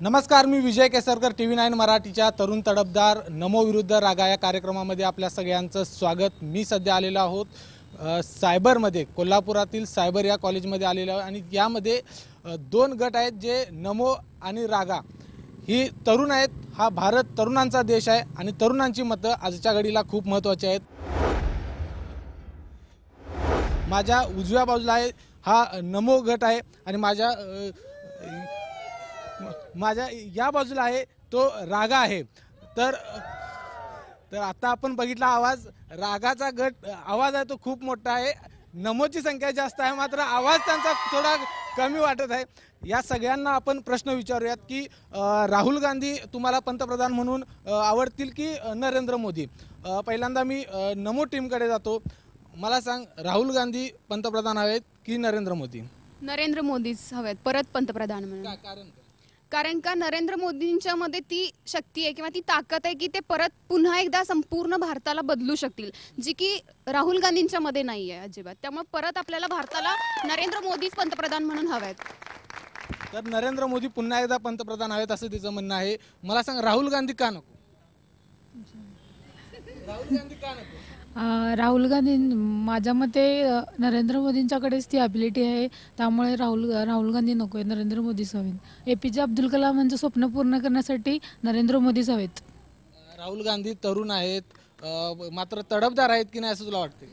नमस्कार मी Vijay Kesarkar T V nine मराठीच्या तरुण तडफदार नमो विरुद्ध रागा या कार्यक्रमामध्ये आपल्या सगळ्यांचं स्वागत. मी सध्या आलेलो आहोत सायबरमध्ये कोल्हापुरातील सायबर या कॉलेजमध्ये आलेलो आहे आणि यामध्ये दोन गट आहेत जे नमो आणि रागा ही तरुण आहेत. हा भारत तरुणांचा देश आहे आणि तरुणांची मतं आजच्या घडीला खूप महत्त्वाची आहेत. माझ्या उजव्या बाजूला आहे हा नमो गट आहे आणि माझ्या माझ्या या बाजूला आहे तो रागा आहे. तर तर आता आपण बघितला आवाज रागाचा गट आवाज आहे तो खूप मोठा आहे. नमोची संख्या जास्त आहे मात्र आवाज त्यांचा थोडा कमी वाटत आहे. या सगळ्यांना आपण प्रश्न विचारूयात की राहुल गांधी तुम्हाला पंतप्रधान म्हणून आवडतील की नरेंद्र मोदी? पहिल्यांदा मी नमो टीमकडे जातो. मला सांग राहुल गांधी पंतप्रधान हवेत की नरेंद्र मोदी? नरेंद्र मोदीच हवेत परत पंतप्रधान म्हणून. कारण? कारण का नरेंद्र मोदींच्या मध्ये ती शक्ती आहे किंवा ती ताकद आहे की ते परत पुन्हा एकदा संपूर्ण भारताला बदलू शकतील जी की राहुल गांधींच्या मध्ये नाही आहे अजिबात. त्यामुळे परत आपल्याला भारताला नरेंद्र मोदीच पंतप्रधान म्हणून हवेत. तर नरेंद्र मोदी पुन्हा एकदा पंतप्रधान हवेत असं तिचं म्हणणं आहे. मला सांग राहुल गांधी का नको? राहुल गांधी का नको? राहुल गांधी माझ्या मते नरेंद्र मोदींच्याकडेच ती ॲबिलिटी आहे. त्यामुळे राहुल राहुल गांधी नको आहे नरेंद्र मोदीच हवेत ए पी जे अब्दुल कलामांचं स्वप्न पूर्ण करण्यासाठी नरेंद्र मोदीच हवेत राहुल गांधी तरुण आहेत. मात्र तडफदार आहेत की नाही असं तुला वाटते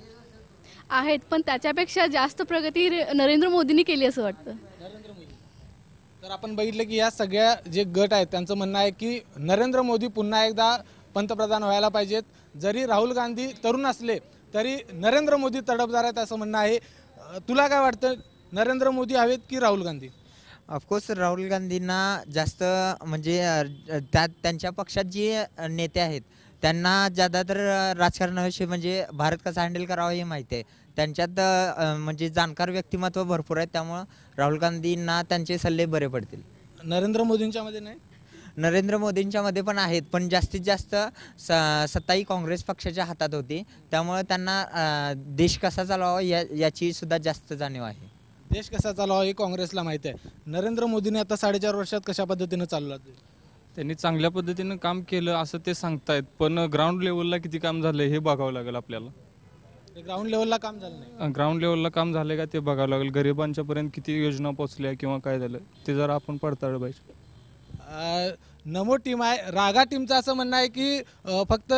आहेत पण त्याच्यापेक्षा जास्त प्रगती रे- नरेंद्र मोदींनी केली असं वाटतं. नरेंद्र मोदी. तर आपण बघितलं की या सगळ्या जे गट आहेत त्यांचं म्हणणं आहे की नरेंद्र मोदी पुन्हा एकदा पंतप्रधान व्हायला पाहिजेत. जरी राहुल गांधी तरुण असले तरी नरेंद्र मोदी तडफदार आहेत असं म्हणणं आहे. तुला काय वाटतं? नरेंद्र मोदी हवेत की राहुल गांधी? ऑफकोर्स राहुल गांधींना जास्त म्हणजे त्या त्यांच्या पक्षात जे नेते आहेत त्यांना ज्यादा तर राजकारणाविषयी म्हणजे भारत कसा हँडल करावा हे माहिती आहे. त्यांच्यात म्हणजे जाणकार व्यक्तिमत्व भरपूर आहेत त्यामुळं राहुल गांधींना त्यांचे सल्ले बरे पडतील. नरेंद्र मोदींच्या मध्ये नाही? नरेंद्र मोदींच्या मध्ये पण आहेत पण जास्तीत जास्त स सत्ताही काँग्रेस पक्षाच्या हातात होती. त्यामुळं त्यांना देश कसा चालवावा या याची सुद्धा जास्त जाणीव आहे. देश कसा चालवा हे काँग्रेसला माहिती आहे. नरेंद्र मोदीने आता साडेचार वर्षात कशा पद्धतीनं चालवला? त्यांनी चांगल्या पद्धतीनं काम केलं असं ते सांगतायत पण ग्राउंड लेवलला किती काम झालंय हे बघावं लागेल आपल्याला. ग्राउंड लेवलला काम झालं नाही. ग्राउंड लेवलला काम झालंय का ते बघावं लागेल. गरिबांच्या पर्यंत किती योजना पोहोचल्या किंवा काय झालं ते जरा आपण पडताळ पाहिजे. नमो टीम आहे. रागा टीमचं असं म्हणणं आहे की फक्त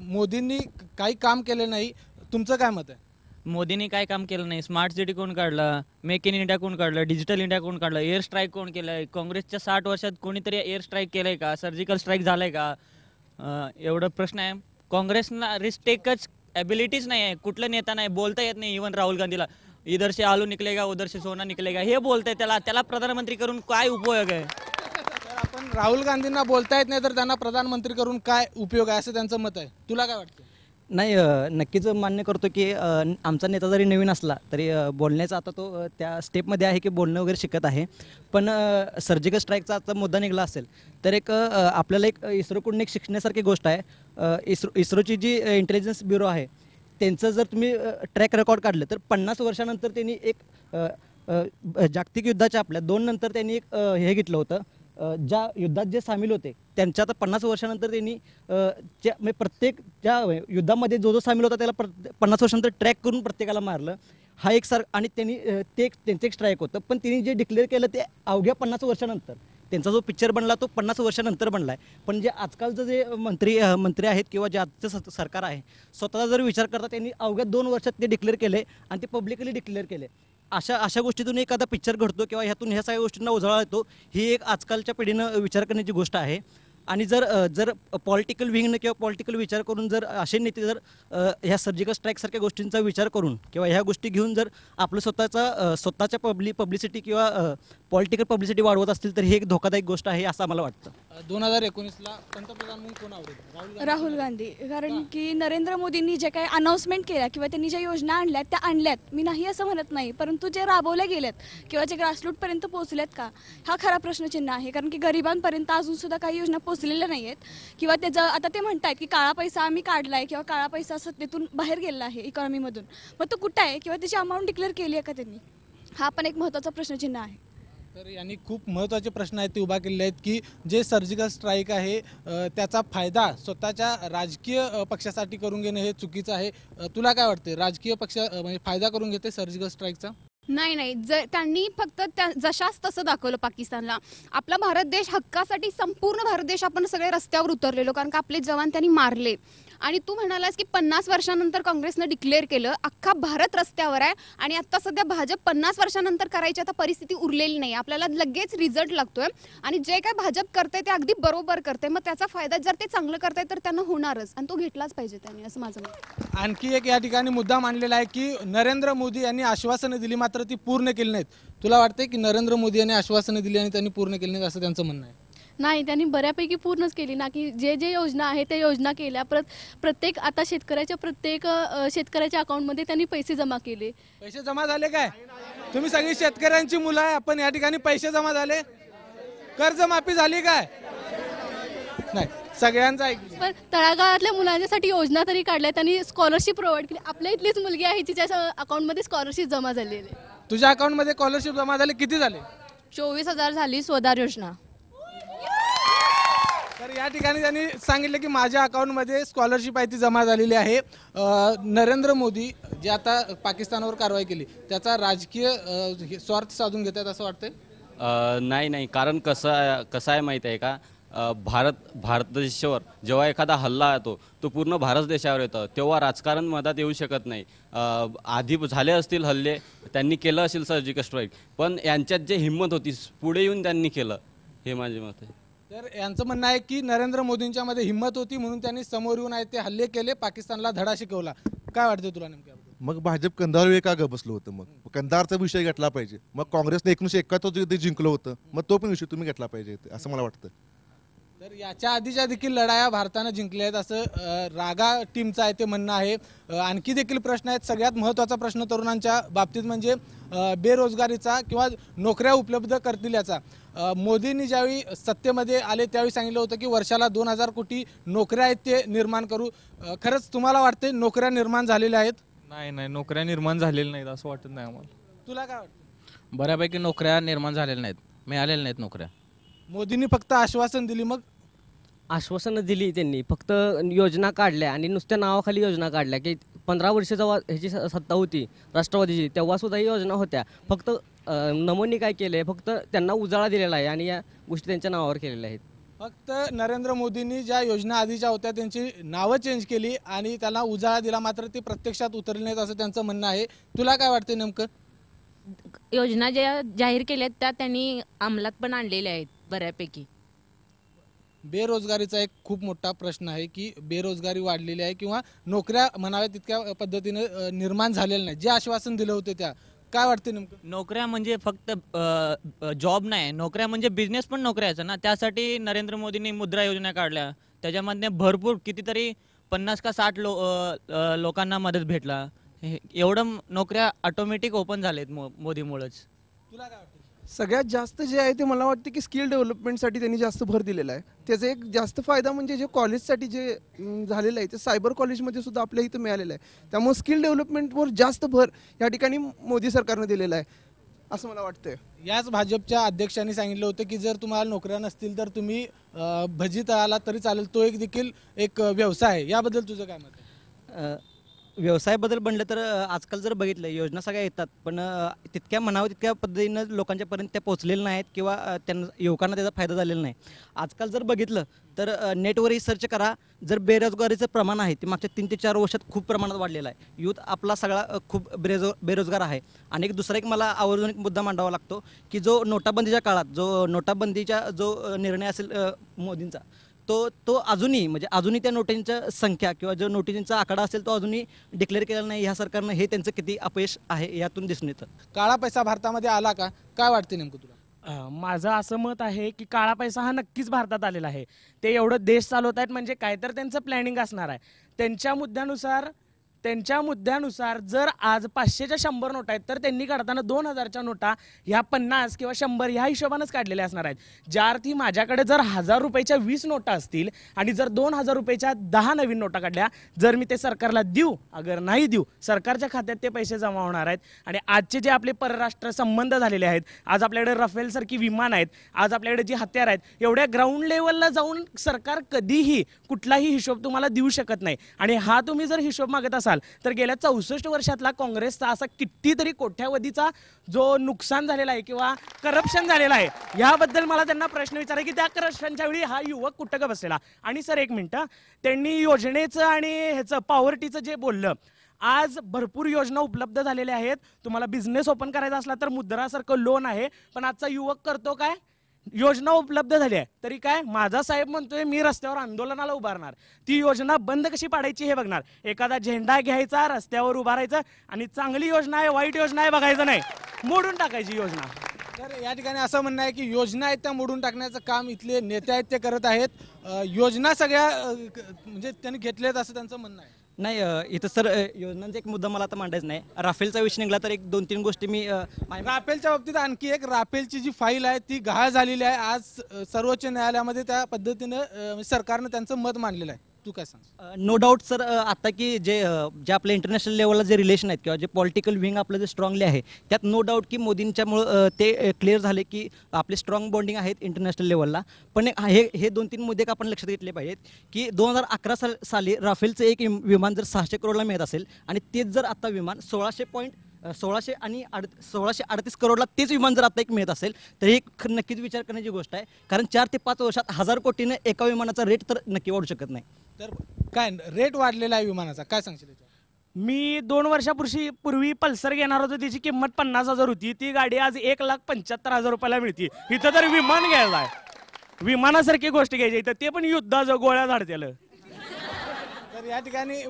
मोदींनी काही काम केले नाही. तुमचं काय मत आहे? मोदींनी काय काम केलं नाही. स्मार्ट सिटी कोण काढलं? मेक इन इंडिया कोण काढलं? डिजिटल इंडिया कोण काढलं? एअर स्ट्राईक कोण केलंय? काँग्रेसच्या साठ वर्षात कोणीतरी एअर स्ट्राईक केलंय का? सर्जिकल स्ट्राईक झालंय का? एवढं प्रश्न आहे. काँग्रेसला रिस्क टेकच ॲबिलिटीज नाही आहे. कुठलं नेता नाही. बोलता येत नाही इवन राहुल गांधीला. इधरसे आलू निकलेगा उधरसे सोना निकलेगा हे बोलतंय. त्याला त्याला प्रधानमंत्री करून काय उपयोग आहे? राहुल गांधींना बोलता येत नाही तर त्यांना प्रधानमंत्री करून काय उपयोग आहे असं त्यांचं मत आहे? तुला काय वाटतं? नाही नक्कीच मान्य करतो की आमचा नेता जरी नवीन असला तरी बोलण्याचा आता तो त्या स्टेपमध्ये आहे की बोलणं वगैरे शिकत आहे. पण सर्जिकल स्ट्राईकचा आता मुद्दा निघाला असेल तर एक आपल्याला एक इस्रोकडून एक शिकण्यासारखी गोष्ट आहे. इस्रो इस्रोची जी इंटेलिजन्स ब्युरो आहे त्यांचं जर तुम्ही ट्रॅक रेकॉर्ड काढलं तर पन्नास वर्षानंतर त्यांनी एक जागतिक युद्धाच्या आपल्या दोन नंतर त्यांनी एक हे घेतलं होतं. ज्या युद्धात जे सामील होते त्यांच्या आता पन्नास वर्षानंतर त्यांनी ज्या म्हणजे प्रत्येक ज्या युद्धामध्ये जो जो सामील होता त्याला प्र पन्नास वर्षानंतर ट्रॅक करून प्रत्येकाला मारलं. हा एक सर आणि त्यांनी ते एक त्यांचं एक स्ट्राईक होतं. पण त्यांनी जे डिक्लेअर केलं ते अवघ्या पन्नास वर्षानंतर. त्यांचा जो पिक्चर बनला तो पन्नास वर्षानंतर बनला आहे पण जे आजकालचं जे मंत्री मंत्री आहेत किंवा जे आजचं सरकार आहे स्वतःचा जर विचार करता त्यांनी अवघ्या दोन वर्षात ते डिक्लेअर केले आणि ते पब्लिकली डिक्लेअर केले. अशा अशा गोष्टीतून एखादा पिक्चर घडतो किंवा ह्यातून ह्या सगळ्या गोष्टींना उजळा येतो ही एक आजकालच्या पिढीनं विचार करण्याची गोष्ट आहे. आणि जर जर पॉलिटिकल विंगनं किंवा पॉलिटिकल विचार करून जर असे नेते जर ह्या सर्जिकल स्ट्राईकसारख्या गोष्टींचा विचार करून किंवा ह्या गोष्टी घेऊन जर आपलं स्वतःचा स्वतःच्या पब्लि पब्लिसिटी किंवा पॉलिटिकल पब्लिसिटी वाढवत असतील तर ही एक धोकादायक गोष्ट आहे असं आम्हाला वाटतं. दोन हजार एकोणीसला पंतप्रधान म्हणून कोण आवडेल? राहुल गांधी. कारण की? नरेंद्र मोदींनी जे काही अनाऊन्समेंट केल्या किंवा त्यांनी ज्या योजना आणल्यात त्या आणल्यात. मी नाही असं म्हणत नाही परंतु जे राबवल्या गेल्यात किंवा जे ग्रासरूटपर्यंत पोहोचल्यात का? हा खरा प्रश्नचिन्ह आहे. कारण की गरिबांपर्यंत अजून सुद्धा काही योजना पोहोचलेल्या नाही आहेत किंवा त्याचं आता ते म्हणतायत की काळा पैसा आम्ही काढलाय किंवा काळा पैसा सत्तेतून बाहेर गेलेला आहे इकॉनॉमीमधून मग तो कुठं आहे? किंवा त्याची अमाऊंट डिक्लेअर केली आहे का त्यांनी? हा पण एक महत्त्वाचा प्रश्नचिन्ह आहे. तर यांनी खूप महत्त्वाचे प्रश्न आहेत ते उभा केलेले आहेत की जे सर्जिकल स्ट्राईक आहे त्याचा फायदा स्वतःच्या राजकीय पक्षासाठी करून घेणं हे चुकीचं आहे. तुला काय वाटते राजकीय पक्ष म्हणजे फायदा करून घेते सर्जिकल स्ट्राईकचा नाही नाही. जर त्यांनी फक्त त्या जशाच तसं दाखवलं पाकिस्तानला. आपला भारत देश हक्कासाठी संपूर्ण भारत देश आपण सगळे रस्त्यावर उतरलेलो कारण का आपले जवान त्यांनी मारले. आणि तू म्हणालास की पन्नास वर्षानंतर काँग्रेसनं डिक्लेअर केलं अख्खा भारत रस्त्यावर आहे आणि आता सध्या भाजप पन्नास वर्षानंतर करायची आता परिस्थिती उरलेली नाही. आपल्याला लगेच रिझल्ट लागतोय आणि जे काय भाजप करते ते अगदी बरोबर करते मग त्याचा फायदा जर ते चांगलं करताय तर त्यांना होणारच आणि तो घेतलाच पाहिजे त्यांनी असं माझं मत आणखी एक या ठिकाणी मुद्दा मांडलेला आहे की नरेंद्र मोदी यांनी आश्वासनं दिली मात्र ती पूर्ण केली नाहीत. तुला वाटते की नरेंद्र मोदी यांनी आश्वासनं दिली आणि त्यांनी पूर्ण केली नाहीत असं त्यांचं म्हणणं आहे? नाही त्यांनी बऱ्यापैकी पूर्णच केली ना की जे जे योजना आहे त्या योजना केल्या. परत प्रत्येक आता शेतकऱ्याच्या प्रत्येक अ, शेतकऱ्याच्या अकाउंटमध्ये त्यांनी पैसे जमा केले. पैसे जमा झाले काय? तुम्ही सगळी शेतकऱ्यांची मुलं आहे आपण या ठिकाणी पैसे जमा झाले. कर्जमाफी झाली काय? नाही सगळ्यांचं ऐकलं पण तळागाळातल्या मुलांसाठी योजना तरी काढल्या त्यांनी स्कॉलरशिप प्रोव्हाइड केली. आपल्या इथलीच मुलगी आहे तिच्या अकाउंटमध्ये स्कॉलरशिप जमा झालेली आहे. तुझ्या अकाउंटमध्ये स्कॉलरशिप जमा झाले किती झाले? चोवीस हजार झाली स्वदार योजना. तर या ठिकाणी त्यांनी सांगितलं की माझ्या अकाउंटमध्ये स्कॉलरशिप आहे ती जमा झालेली आहे. नरेंद्र मोदी जे आता पाकिस्तानावर कारवाई केली त्याचा राजकीय हे स्वार्थ साधून घेत आहेत असं वाटतंय? नाही नाही. कारण कसं कसं आहे माहीत आहे का? भारत भारत देशावर जेव्हा एखादा हल्ला येतो तो पूर्ण भारत देशावर येतं. तेव्हा राजकारण मधात येऊ शकत नाही. आधी झाले असतील हल्ले त्यांनी केलं असेल सर्जिकल स्ट्राईक पण यांच्यात जे हिंमत होती पुढे येऊन त्यांनी केलं हे माझे मत आहे. तर यांचं म्हणणं आहे की नरेंद्र मोदींच्या मध्ये हिंमत होती म्हणून त्यांनी समोर येऊन आहे ते हल्ले केले पाकिस्तानला धडा शिकवला. काय वाटतं तुला नेमक्या मग भाजप कंधार वेळ का ग बसलं होतं मग. कंधारचा विषय घेतला पाहिजे. मग काँग्रेसने एकोणीशे एकाहत्तर जिंकलं होतं. मग तो पण विषय तुम्ही घेतला पाहिजे असं मला वाटतं. तर याच्या आधीच्या देखील लढाया भारतानं जिंकल्या आहेत असं रागा टीमचं आहे ते म्हणणं आहे. आणखी देखील प्रश्न आहेत. सगळ्यात महत्त्वाचा प्रश्न तरुणांच्या बाबतीत म्हणजे बेरोजगारीचा किंवा नोकऱ्या उपलब्ध करतील याचा. मोदींनी ज्यावेळी सत्तेमध्ये आले त्यावेळी सांगितलं होतं की वर्षाला दोन हजार कोटी नोकऱ्या आहेत ते निर्माण करू. खरंच तुम्हाला वाटते नोकऱ्या निर्माण झालेल्या आहेत? नाही नाही नोकऱ्या निर्माण झालेल्या नाहीत असं वाटत नाही आम्हाला. तुला काय वाटतं बऱ्यापैकी नोकऱ्या निर्माण झालेल्या नाहीत. मिळालेल्या नाहीत नोकऱ्या. मोदींनी फक्त आश्वासन दिली मग? आश्वासनं दिली त्यांनी. फक्त योजना काढल्या आणि नुसत्या नावाखाली योजना काढल्या की पंधरा वर्ष जेव्हा ह्याची स- सत्ता होती राष्ट्रवादीची तेव्हा सुद्धा ही योजना होत्या. फक्त नमोनी काय केले फक्त त्यांना उजाळा दिलेला आहे आणि या गोष्टी त्यांच्या नावावर केलेल्या आहेत. फक्त नरेंद्र मोदींनी ज्या योजना आधीच्या होत्या त्यांची नावं चेंज केली आणि त्याला उजाळा दिला मात्र ती प्रत्यक्षात उतरली नाहीत असं त्यांचं म्हणणं आहे. तुला काय वाटते नेमकं? योजना ज्या जाहीर केल्यात त्या त्यांनी अंमलात पण आणलेल्या आहेत बऱ्यापैकी. बेरोजगारीचा एक खूप मोठा प्रश्न आहे की बेरोजगारी वाढलेली आहे किंवा नोकऱ्या म्हणाव्या तितक्या पद्धतीने निर्माण झालेल्या नाही जे आश्वासन दिलं होते त्या काय वाटते नेमकं? नोकऱ्या म्हणजे फक्त जॉब नाही नोकऱ्या म्हणजे बिझनेस पण नोकऱ्याचं ना. त्यासाठी नरेंद्र मोदींनी मुद्रा योजना काढल्या. त्याच्यामध्ये भरपूर कितीतरी पन्नास का साठ लो लोकांना मदत भेटला. एवढं नोकऱ्या ऑटोमॅटिक ओपन झालेत मो मोदीमुळेच. तुला काय वाटतं? सगळ्यात जास्त जे आहे ते मला वाटतं की स्किल डेव्हलपमेंटसाठी त्यांनी जास्त भर दिलेला आहे. त्याचा एक जास्त फायदा म्हणजे जे कॉलेजसाठी जे झालेलं आहे ते सायबर कॉलेजमध्ये सुद्धा आपल्या इथं मिळालेलं आहे. त्यामुळे स्किल डेव्हलपमेंटवर जास्त भर या ठिकाणी मोदी सरकारनं दिलेला आहे असं मला वाटतंय. याच भाजपच्या अध्यक्षांनी सांगितलं होतं की जर तुम्हाला नोकऱ्या नसतील तर तुम्ही भजी तळाला तरी चालेल. तो एक देखील एक व्यवसाय आहे. याबद्दल तुझं काय मत व्यवसायाबद्दल म्हणलं तर आजकाल जर बघितलं योजना सगळ्या येतात. पण तितक्या म्हणावं तितक्या पद्धतीनं लोकांच्यापर्यंत त्या पोहोचलेल्या नाहीत किंवा त्यांना युवकांना त्याचा फायदा झालेला नाही. आजकाल जर बघितलं तर नेटवरही सर्च करा. जर बेरोजगारीचं प्रमाण आहे ते मागच्या तीन ते चार वर्षात खूप प्रमाणात वाढलेलं आहे. यूथ आपला सगळा खूप बेरोज बेरोजगार आहे. आणि एक दुसरा एक मला आवर्जून एक मुद्दा मांडावा लागतो की जो नोटाबंदीच्या काळात जो नोटाबंदीचा जो निर्णय असेल मोदींचा तो तो अजूनही म्हणजे अजूनही त्या नोटींच्या संख्या किंवा जो नोटींचा आकडा असेल तो अजूनही डिक्लेअर केलेला नाही ह्या सरकारनं हे त्यांचं किती अपयश आहे यातून दिसून येतं. काळा पैसा भारतामध्ये आला का? काय वाटते नेमकं तुला? माझं असं मत आहे की काळा पैसा हा नक्कीच भारतात आलेला आहे. ते एवढं देश चालवत आहेत म्हणजे काय तर त्यांचं प्लॅनिंग असणार आहे. त्यांच्या मुद्द्यानुसार त्यांच्या मुद्द्यानुसार जर आज पाचशेच्या शंभर नोटा आहेत तर त्यांनी काढताना दोन हजारच्या नोटा ह्या पन्नास किंवा शंभर ह्या हिशोबानंच काढलेल्या असणार आहेत. ज्या अर्थी माझ्याकडे जर हजार रुपयाच्या वीस नोटा असतील आणि जर दोन हजार रुपयाच्या दहा नवीन नोटा काढल्या जर मी ते सरकारला देऊ अगर नाही देऊ सरकारच्या खात्यात ते पैसे जमा होणार आहेत. आणि आजचे जे आपले परराष्ट्र संबंध झालेले आहेत आज आपल्याकडे रफेल सारखी विमान आहेत आज आपल्याकडे जी हत्यार आहेत एवढ्या ग्राउंड लेवलला जाऊन सरकार कधीही कुठलाही हिशोब तुम्हाला देऊ शकत नाही. आणि हा तुम्ही जर हिशोब मागत असाल तर गेल्या चौसष्ट वर्षातला काँग्रेसचा असा कितीतरी कोट्यावधीचा जो नुकसान झालेला आहे किंवा करप्शन झालेला आहे याबद्दल मला त्यांना प्रश्न विचारा की त्या करप्शनच्या वेळी हा युवक कुठं का बसलेला? आणि सर एक मिनटं त्यांनी योजनेचं आणि ह्याचं पॉवर्टीचं जे बोललं आज भरपूर योजना उपलब्ध झालेल्या आहेत. तुम्हाला बिझनेस ओपन करायचा असला तर मुद्रासारखं लोन आहे पण आजचा युवक करतो काय? योजना उपलब्ध झाली आहे. तरी काय? माझा साहेब म्हणतोय मी रस्त्यावर आंदोलनाला उभारणार. ती योजना बंद कशी पाडायची हे बघणार. एखादा झेंडा घ्यायचा रस्त्यावर उभारायचं आणि चांगली योजना आहे वाईट योजना आहे बघायचं नाही. मोडून टाकायची योजना. तर या ठिकाणी असं म्हणणं आहे की योजना आहेत त्या मोडून टाकण्याचं काम इथले नेते आहेत ते करत आहेत. योजना सगळ्या म्हणजे त्यांनी घेतल्यात असं त्यांचं म्हणणं आहे. नाही इथं सर योजनांचा एक मुद्दा मला आता मांडायचा नाही. राफेलचा विषय निघाला तर एक दोन तीन गोष्टी मी राफेलच्या बाबतीत आणखी एक राफेलची जी फाईल आहे ती गहाळ झालेली आहे. आज सर्वोच्च न्यायालयामध्ये त्या पद्धतीनं म्हणजे सरकारनं त्यांचं मत मांडलेलं आहे. तू काय सांग नो डाऊट सर आता की जे जे आपल्या इंटरनॅशनल लेवलला जे रिलेशन आहेत किंवा जे पॉलिटिकल विंग आपलं जे स्ट्रॉंगली आहे त्यात नो डाऊट की मोदींच्यामुळं ते क्लिअर झाले की आपले स्ट्रॉंग बॉन्डिंग आहेत इंटरनॅशनल लेवलला पण हे हे दोन तीन मुद्दे आपण लक्षात घेतले पाहिजेत की दोन हजार अकरा साल साली राफेलचं एक विमान जर सहाशे करोडला मिळत असेल आणि तेच जर आता विमान सोळाशे पॉईंट सोळाशे आणि अड सोळाशे अडतीस करोडला तेच विमान जर आता एक मिळत असेल तर ही नक्कीच विचार करण्याची गोष्ट आहे. कारण चार ते पाच वर्षात हजार कोटीनं एका विमानाचा रेट तर नक्की वाढू शकत नाही. तर काय रेट वाढलेला आहे विमानाचा काय सांगशील याच्यावर? मी दोन वर्षापूर्वी पूर्वी पल्सर घेणार होतो त्याची किंमत पन्नास हजार होती. ती गाडी आज एक लाख पंच्याहत्तर हजार रुपयाला मिळते. इथं तर विमान घ्यायला आहे. विमानासारखी गोष्ट घ्यायची इथं ते पण युद्धाचं गोळ्या झाडतेलं. तर या ठिकाणी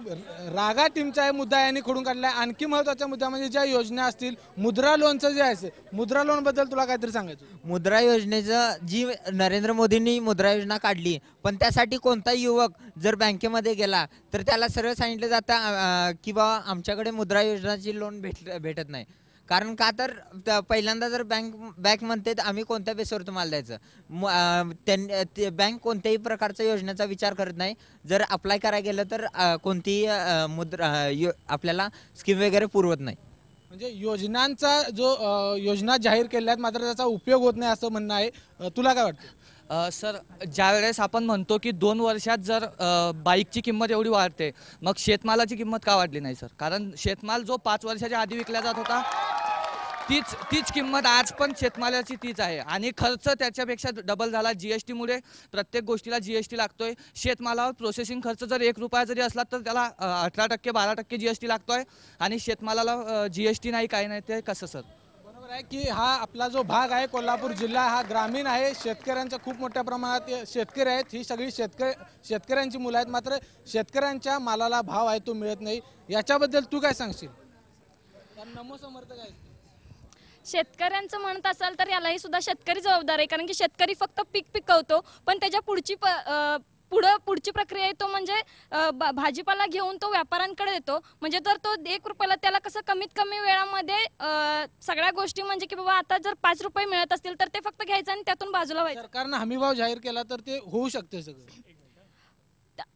रागा टीमचा मुद्दा यांनी खोडून काढला आणखी महत्त्वाचा मुद्दा म्हणजे ज्या योजना असतील मुद्रा लोनचं जे आहे मुद्रा लोनबद्दल तुला काहीतरी सांगायचं मुद्रा योजनेचं जी नरेंद्र मोदींनी मुद्रा योजना काढली पण त्यासाठी कोणता युवक जर बँकेमध्ये गेला तर त्याला सरळ सांगितलं जातं की बा आमच्याकडे मुद्रा योजनाची लोन भेट भेटत नाही. कारण का तर त- पहिल्यांदा जर बँक बँक म्हणते तर आम्ही कोणत्या बेसवर तुम्हाला द्यायचं? म- अं, त्यां- ते बँक कोणत्याही प्रकारच्या योजनेचा विचार करत नाही. जर अप्लाय करायला गेलं तर अं, कोणतीही अं, मुद्रा अं, यो- आपल्याला स्कीम वगैरे पुरवत नाही. म्हणजे योजनांचा जो अ, योजना जाहीर केल्या आहेत मात्र त्याचा उपयोग होत नाही असं म्हणणं आहे. अ, तुला काय वाटतं? अ, सर ज्यावेळेस आपण म्हणतो की दोन वर्षात जर अ, बाईकची किंमत एवढी वाढते मग शेतमालाची किंमत का वाढली नाही सर? कारण शेतमाल जो पाच वर्षाच्या आधी विकला जात होता तीच तीच किंमत आज पण शेतमालाची तीच आहे. आणि खर्च त्याच्यापेक्षा डबल झाला जी एस टीमुळे प्रत्येक गोष्टीला जी एस टी लागतोय. शेतमालावर प्रोसेसिंग खर्च जर एक रुपया जरी असला तर त्याला अठरा टक्के बारा टक्के जी एस टी लागतोय. आणि शेतमालाला जी एस टी नाही काही नाही ते कसं सर? बरोबर आहे की हा आपला जो भाग आहे कोल्हापूर जिल्हा हा ग्रामीण आहे. शेतकऱ्यांचा खूप मोठ्या प्रमाणात शेतकरी आहेत. ही सगळी शेतकरी शेतकऱ्यांची मुलं आहेत. मात्र शेतकऱ्यांच्या मालाला भाव आहे तो मिळत नाही. याच्याबद्दल तू काय सांगशील? नमो समर्थक आहे शेतकऱ्यांचं म्हणत असाल तर यालाही सुद्धा शेतकरी जबाबदार आहे. कारण की शेतकरी फक्त पीक पिकवतो पण त्याच्या पुढची प- पुढं पुढची प्रक्रिया आहे तो म्हणजे भाजीपाला घेऊन तो व्यापाऱ्यांकडे देतो म्हणजे तर तो एक रुपयाला त्याला कसं कमीत कमी वेळामध्ये सगळ्या गोष्टी म्हणजे की बाबा आता जर पाच रुपये मिळत असतील तर ते फक्त घ्यायचं आणि त्यातून बाजूला व्हायचं. सरकारनं हमीभाव जाहीर केला तर ते होऊ शकते सगळं.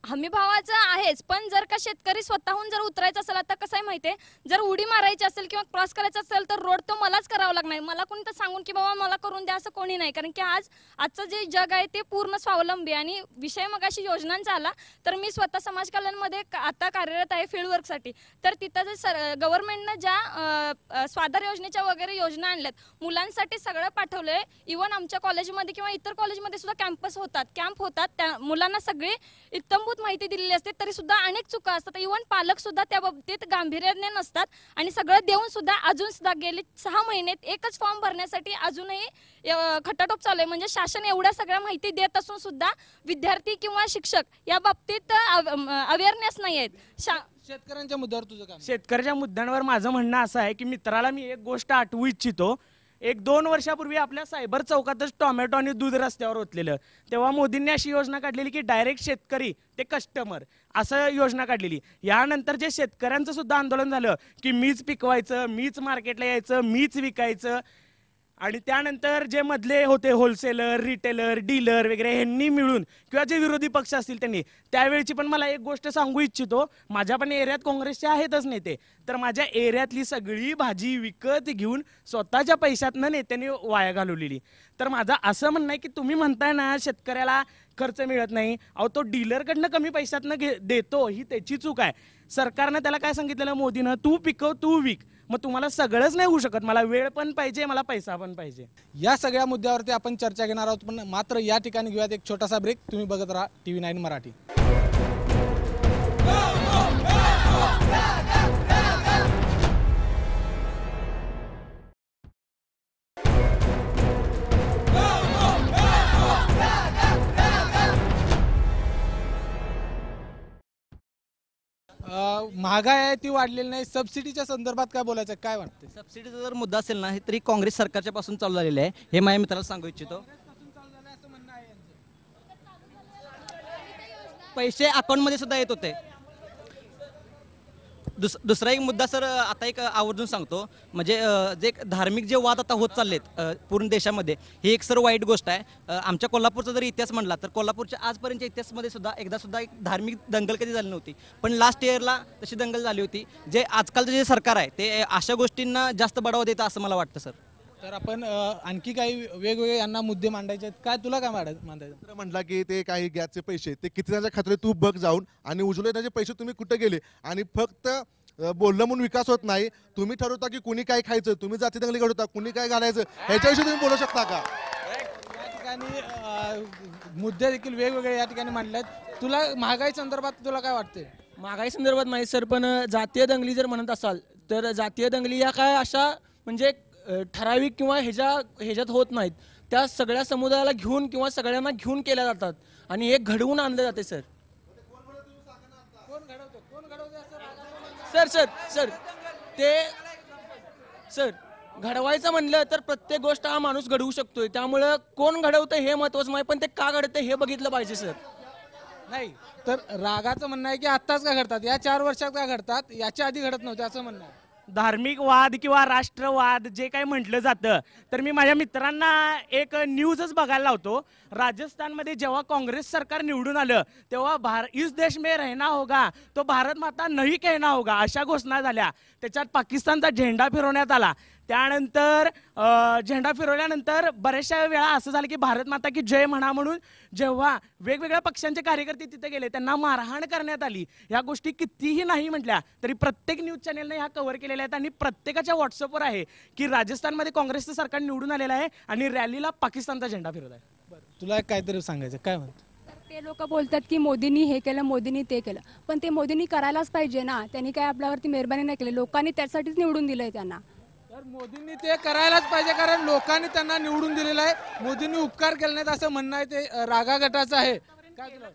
हमी भावाचं आहेच पण जर का शेतकरी स्वतःहून जर उतरायचं असेल आता कसं आहे माहितीये? जर उडी मारायची असेल किंवा क्रॉस करायचा असेल तर रोड तो मलाच करावा लागणार मला कोणी तर सांगून की बाबा मला करून द्या असं कोणी नाही. कारण की आज आजचं जे जग आहे ते पूर्ण स्वावलंबी आणि विषय मग अशी योजनांचा आला तर मी स्वतः समाज कल्याणमध्ये आता कार्यरत आहे फील्ड वर्कसाठी. तर तिथं जे सर गव्हर्नमेंटनं ज्या स्वाधार योजनेच्या वगैरे योजना आणल्यात मुलांसाठी सगळं पाठवलंय. इव्हन आमच्या कॉलेजमध्ये किंवा इतर कॉलेजमध्ये सुद्धा कॅम्पस होतात. कॅम्प होतात त्या मुलांना सगळी इत्तमभूत माहिती दिलेली असते तरी सुद्धा अनेक चुका असतात. इव्हन पालक सुद्धा त्या बाबतीत गांभीर्याने नसतात आणि सगळं देऊन सुद्धा अजून सुद्धा गेली सहा महिन्यात एकच फॉर्म भरण्यासाठी अजूनही खटाटोप चालू आहे. म्हणजे शासन एवढ्या सगळ्या माहिती देत असून सुद्धा विद्यार्थी किंवा शिक्षक या बाबतीत अवेअरनेस नाही आहेत. शा शेतकऱ्यांच्या मुद्द्यावर तुझं शेतकऱ्याच्या मुद्द्यांवर माझं म्हणणं असं आहे की मित्राला मी एक गोष्ट आठवू इच्छितो. एक दोन वर्षापूर्वी आपल्या सायबर चौकातच टोमॅटो आणि दूध रस्त्यावर ओतलेलं. तेव्हा मोदींनी अशी योजना काढलेली की डायरेक्ट शेतकरी ते कस्टमर असं योजना काढलेली. यानंतर जे शेतकऱ्यांचं सुद्धा आंदोलन झालं की मीच पिकवायचं मीच मार्केटला यायचं मीच विकायचं. आणि त्यानंतर जे मधले होते होलसेलर रिटेलर डीलर वगैरे ह्यांनी मिळून किंवा जे विरोधी पक्ष असतील त्यांनी त्यावेळची पण मला एक गोष्ट सांगू इच्छितो. माझ्या पण एरियात काँग्रेसचे आहेतच नेते. तर माझ्या एरियातली सगळी भाजी विकत घेऊन स्वतःच्या पैशातनं नेत्यांनी वाया घालवलेली. तर माझं असं म्हणणं आहे की तुम्ही म्हणताय ना शेतकऱ्याला खर्च मिळत नाही. अहो तो डीलरकडनं कमी पैशातनं घे देतो ही त्याची चूक आहे. सरकारनं त्याला काय सांगितलेलं? मोदीनं तू पिकव तू विक. मग तुम्हाला सगळंच नाही होऊ शकत. मला वेळ पण पाहिजे मला पैसा पण पाहिजे. या सगळ्या मुद्द्यावरती आपण चर्चा घेणार आहोत पण मात्र या ठिकाणी घेऊयात एक छोटासा ब्रेक तुम्ही बघत राहा टी व्ही नाईन मराठी. महागाई आहे ती वाढलेली नाही. सबसिडीच्या संदर्भात काय बोलायचं? काय वाटतं सबसिडीचा जर मुद्दा असेल ना हे तरी काँग्रेस सरकारच्या पासून चालू झालेलं आहे. हे माझ्या मित्राला सांगू इच्छितो. पैसे अकाउंटमध्ये सुद्धा येत होते. दुस दुसरा एक मुद्दा सर आता एक आवर्जून सांगतो. म्हणजे जे एक धार्मिक जे वाद आता होत चाललेत पूर्ण देशामध्ये ही एक सर वाईट गोष्ट आहे. आमच्या कोल्हापूरचा जर इतिहास म्हणला तर कोल्हापूरच्या आजपर्यंतच्या इतिहासमध्ये सुद्धा एकदा सुद्धा एक धार्मिक दंगल कधी झाली नव्हती. पण लास्ट इयरला तशी दंगल झाली होती. जे आजकालचं जे सरकार आहे ते अशा गोष्टींना जास्त बढावा देतं असं मला वाटतं सर. तर आपण अं, आणखी काही वेगवेगळे यांना मुद्दे मांडायचे आहेत. काय तुला काय मांडाय- मांडायचं? तर म्हटला की ते काही गॅसचे पैसे ते किती जणांच्या खात्यात तू बघ जाऊन. आणि योजनेचे पैसे तुम्ही कुठे गेले? आणि फक्त अं, बोललं म्हणून विकास होत नाही. तुम्ही ठरवता की कुणी काय खायचं तुम्ही जाती दंगली घडवता कुणी काय घालायचं ह्याच्याविषयी तुम्ही बोलू शकता का? या ठिकाणी अं, मुद्दे देखील वेगवेगळे या ठिकाणी मांडले आहेत तुला महागाई संदर्भात तुला काय वाटते महागाई संदर्भात माहीत सर पण जातीय दंगली जर म्हणत असाल तर जातीय दंगली या काय अशा म्हणजे ठराविक किंवा ह्याच्या ह्याच्यात होत नाहीत. त्या सगळ्या समुदायाला घेऊन किंवा सगळ्यांना घेऊन केल्या जातात. आणि हे घडवून आणलं जाते सर. Sir sir sir. ते सर घडवायचं म्हणलं तर प्रत्येक गोष्ट हा माणूस घडवू शकतोय. त्यामुळं कोण घडवतं हे महत्वाचं नाही पण ते का घडतं हे बघितलं पाहिजे सर. नाही तर रागाचं म्हणणं आहे की आत्ताच का घडतात? या चार वर्षात का घडतात? याच्या आधी घडत नव्हते असं म्हणणं आहे. धार्मिक वाद किंवा राष्ट्रवाद जे काही म्हटलं जातं तर मी माझ्या मित्रांना एक न्यूजच बघायला लावतो. राजस्थानमध्ये जेव्हा काँग्रेस सरकार निवडून आलं तेव्हा भार इस देश में रहना होगा तो भारत माता नाही कहना होगा अशा घोषणा झाल्या. त्याच्यात पाकिस्तानचा झेंडा फिरवण्यात आला. त्यानंतर झेंडा फिरवल्यानंतर बऱ्याचशा वेळा असं झालं की भारत माता की जय म्हणा म्हणून जेव्हा वेगवेगळ्या पक्षांचे कार्यकर्ते तिथे गेले त्यांना मारहाण करण्यात आली. या गोष्टी कितीही नाही म्हटल्या तरी प्रत्येक न्यूज चॅनेलने ह्या कव्हर केलेल्या आहेत आणि प्रत्येकाच्या व्हॉट्सअपवर आहे की राजस्थानमध्ये काँग्रेसचं सरकार निवडून आलेलं आहे आणि रॅलीला पाकिस्तानचा झेंडा फिरत आहे. तुला काहीतरी सांगायचं काय म्हणतो? ते लोक बोलतात की मोदींनी हे केलं मोदींनी ते केलं. पण ते मोदींनी करायलाच पाहिजे ना. त्यांनी काय आपल्यावरती मेहरबानी नाही केली. लोकांनी त्यासाठीच निवडून दिलंय त्यांना. तर मोदींनी ते करायलाच पाहिजे कारण लोकांनी त्यांना निवडून दिलेलं आहे. मोदींनी उपकार केले नाहीत असं म्हणणं आहे ते रागा गटाचं आहे. काय तुला?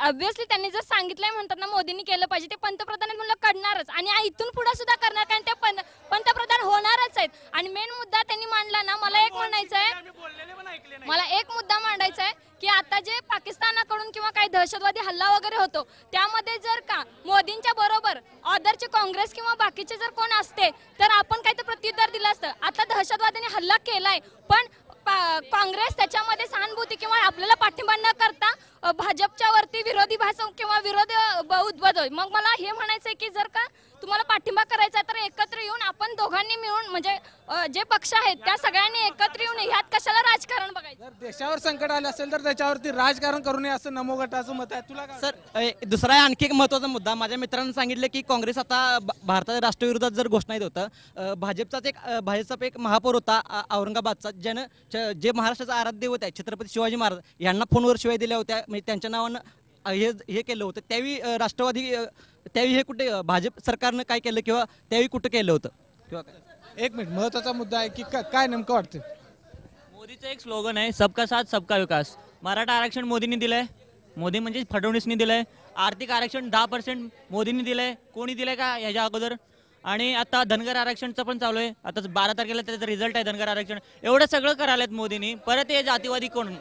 ऑब्विसली त्यांनी जर सांगितलंय म्हणतात ना मोदींनी केलं पाहिजे ते पंतप्रधान म्हणलं करणारच. आणि आ- इथून पुढे सुद्धा करणार कारण ते पं- पंतप्रधान होणारच आहेत. आणि मेन मुद्दा त्यांनी मांडला ना मला एक म्हणायचं आहे मला एक मुद्दा मांडायचा आहे की आता जे पाकिस्तानाकडून किंवा काही दहशतवादी हल्ला वगैरे होतो त्यामध्ये जर का मोदींच्या बरोबर ऑदरचे काँग्रेस किंवा बाकीचे जर कोण असते तर आपण काही तर प्रत्युत्तर दिलं असतं. आता दहशतवाद्यांनी हल्ला केलाय पण काँग्रेस त्याच्यामध्ये सहानुभूती किंवा आपल्याला पाठिंबा न करता भाजपच्या वरती विरोधी भाषा किंवा विरोध उद्भवतोय मग मला हे म्हणायचंय की जर का तुम्हाला पाठिंबा करायचा आहे तर एकत्र येऊन आपण दोघांनी मिळून म्हणजे जे पक्ष आहेत त्या सगळ्यांनी एकत्र येऊन ह्यात कशाला राजकारण बघायचं? जर देशावर संकट आलं असेल तर त्याच्यावरती राजकारण करू नये असं नमो गटाचं मत आहे. तुला काय सर दुसरा आहे आणखी एक महत्त्वाचा मुद्दा. माझ्या मित्रांनी सांगितलं की काँग्रेस आता भारताच्या राष्ट्रविरोधात जर घोषणा येत होतं अ, भाजपचाच एक अ, भाजपचा एक महापौर होता औरंगाबादचा ज्यानं च- जे महाराष्ट्राचा आराध्य दैवत आहे छत्रपती शिवाजी महाराज यांना फोनवर शिवाय दिल्या होत्या. म्हणजे त्यांच्या नावानं हे हे केलं होतं. त्यावेळी राष्ट्रवादी त्यावेळी हे कुठे भाजप सरकारनं काय केलं किंवा त्यावेळी कुठं केलं होतं? किंवा काय? एक मिनिट महत्त्वाचा मुद्दा आहे की का- काय नेमकं वाटतं मोदीचं एक स्लोगन आहे सबका साथ सबका विकास. मराठा आरक्षण मोदींनी दिलंय. मोदी म्हणजे फडणवीसनी दिलंय. आर्थिक आरक्षण दहा पर्सेंट मोदींनी दिलंय. कोणी दिलंय का ह्याच्या अगोदर? आणि आता धनगर आरक्षणचं पण चालू आहे. आता बारा तारखेला त्याचा रिझल्ट आहे धनगर आरक्षण. एवढं सगळं करायलात मोदींनी. परत हे जातीवादी कोण?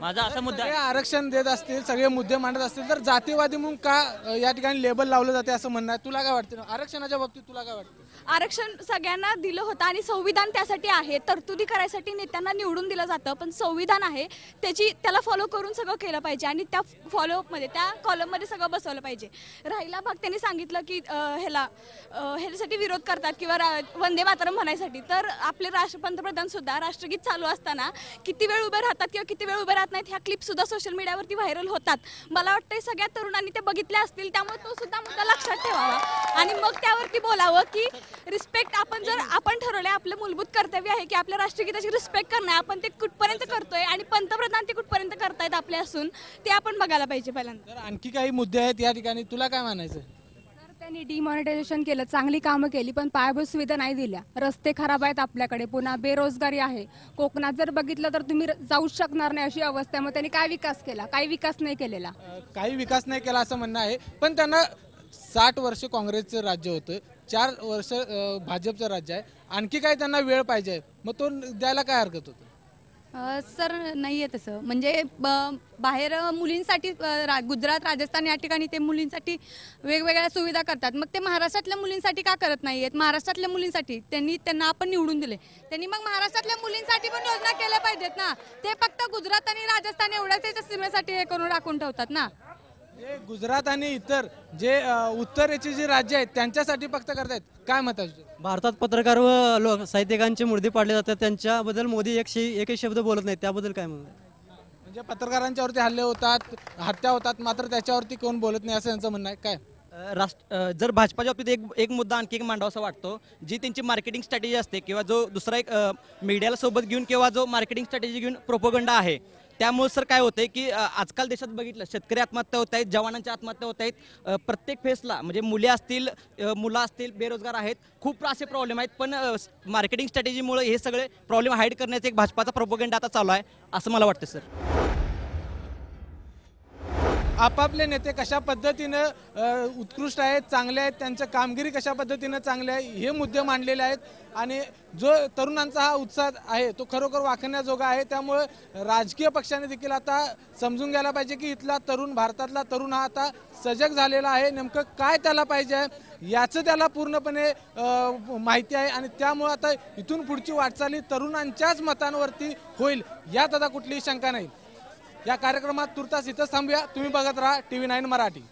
माझा असा मुद्दा सगळे आहे. आरक्षण देत असतील सगळे मुद्दे मांडत असतील तर जातीवादी म्हणून का अ, या ठिकाणी लेबल लावलं जाते असं म्हणणं आहे? तुला काय वाटतं? आरक्षणाच्या बाबतीत तुला काय वाटतं? आरक्षण सगळ्यांना दिलं होतं आणि संविधान त्यासाठी आहे. तरतुदी करायसाठी नेत्यांना निवडून दिलं जातं पण संविधान आहे. त्याची त्याला फॉलो करून सगळं केलं पाहिजे आणि त्या फॉलोअपमध्ये त्या कॉलममध्ये सगळं बसवलं पाहिजे. राहिला भाग त्यांनी सांगितलं की ह्याला ह्याच्यासाठी विरोध करतात किंवा रा- वंदे मातरम म्हणायसाठी. तर आपले राष्ट्र पंतप्रधानसुद्धा राष्ट्रगीत चालू असताना किती वेळ उभे राहतात किंवा किती वेळ उभे राहत नाहीत ह्या क्लिपसुद्धा सोशल मीडियावरती व्हायरल होतात. मला वाटतं सगळ्या तरुणांनी ते बघितले असतील त्यामुळे तो सुद्धा मुद्दा लक्षात ठेवावा. आणि मग त्यावरती बोलावं की रिस्पेक्ट आपण जर आपण ठरवले आपलं मूलभूत कर्तव्य आहे की आपल्या राष्ट्रगीताची रिस्पेक्ट करणं आपण ते कुठपर्यंत करतोय आणि पंतप्रधान ते कुठपर्यंत करतायत आपले असून ते आपण बघायला पाहिजे पहिल्यांदा. तर आणखी काही मुद्दे आहेत या ठिकाणी? तुला काय म्हणायचं तर त्यांनी डिमॉनिटायझेशन केलं चांगली कामं केली पण पायाभूत सुविधा नाही दिल्या. रस्ते खराब आहेत आपल्याकडे पुन्हा बेरोजगारी आहे. कोकणात जर बघितलं तर तुम्ही जाऊच शकणार नाही अशी अवस्था आहे. मग त्यांनी काय विकास केला? काही विकास नाही केलेला. काही विकास नाही केला असं म्हणणं आहे. पण त्यांना साठ वर्ष काँग्रेसचं राज्य होतं. चार वर्ष भाजपचं राज्य आहे. आणखी काय त्यांना वेळ पाहिजे? मग तो द्यायला काय हरकत होतं? सर नाही आहे तसं. म्हणजे बाहेर मुलींसाठी रा- गुजरात राजस्थान या ठिकाणी ते मुलींसाठी वेगवेगळ्या सुविधा करतात. मग ते महाराष्ट्रातल्या मुलींसाठी का करत नाही आहेत महाराष्ट्रातल्या मुलींसाठी. त्यांनी त्यांना आपण निवडून दिले. त्यांनी मग महाराष्ट्रातल्या मुलींसाठी पण योजना केल्या पाहिजेत ना. ते फक्त गुजरात आणि राजस्थान एवढ्याच सीमेसाठी हे करून राखून ठेवतात ना. हे गुजरात आणि इतर जे उत्तरेची जी राज्य आहेत त्यांच्यासाठी फक्त करतायत. काय मत आहे तुझं? भारतात पत्रकार व लोक साहित्यिकांचे मुर्दे पाडले जातात. त्यांच्याबद्दल मोदी एक शे- एकही शब्द बोलत नाही त्याबद्दल काय म्हणून म्हणजे पत्रकारांच्यावरती हल्ले होतात हत्या होतात मात्र त्याच्यावरती कोण बोलत नाही असं त्यांचं म्हणणं आहे. काय? अ, राष्ट्र अ, जर भाजपाच्या बाबतीत एक एक मुद्दा आणखी एक मांडावासा वाटतो जी त्यांची मार्केटिंग स्ट्रॅटेजी असते किंवा जो दुसरा एक अ, मीडियाला सोबत घेऊन किंवा जो मार्केटिंग स्ट्रॅटेजी घेऊन प्रोपोगंडा आहे त्यामुळे सर काय होतंय की आजकाल देशात बघितलं शेतकरी आत्महत्या होत आहेत जवानांच्या आत्महत्या होत आहेत. प्रत्येक फेसला म्हणजे मुले असतील मुलं असतील बेरोजगार आहेत खूप असे प्रॉब्लेम आहेत. पण मार्केटिंग स्ट्रॅटेजीमुळे हे सगळे प्रॉब्लेम हाईड करण्याचा एक भाजपाचा प्रोपोगंडा आता चालू आहे असं मला वाटतं सर आपापले नेते कशा पद्धतीनं उत्कृष्ट आहेत चांगले आहेत त्यांचं कामगिरी कशा पद्धतीनं चांगले आहे हे मुद्दे मांडलेले आहेत. आणि जो तरुणांचा हा उत्साह आहे तो खरोखर वाखण्याजोगा आहे. त्यामुळे राजकीय पक्षाने देखील आता समजून घ्यायला पाहिजे की इथला तरुण भारतातला तरुण हा आता सजग झालेला आहे. नेमकं काय त्याला पाहिजे आहे याचं त्याला पूर्णपणे माहिती आहे. आणि त्यामुळे आता इथून पुढची वाटचाली तरुणांच्याच मतांवरती होईल यात आता कुठलीही शंका नाही. या कार्यक्रमात तुर्तास इथंच थांबूया. तुम्ही बघत राहा टी व्ही नाईन मराठी.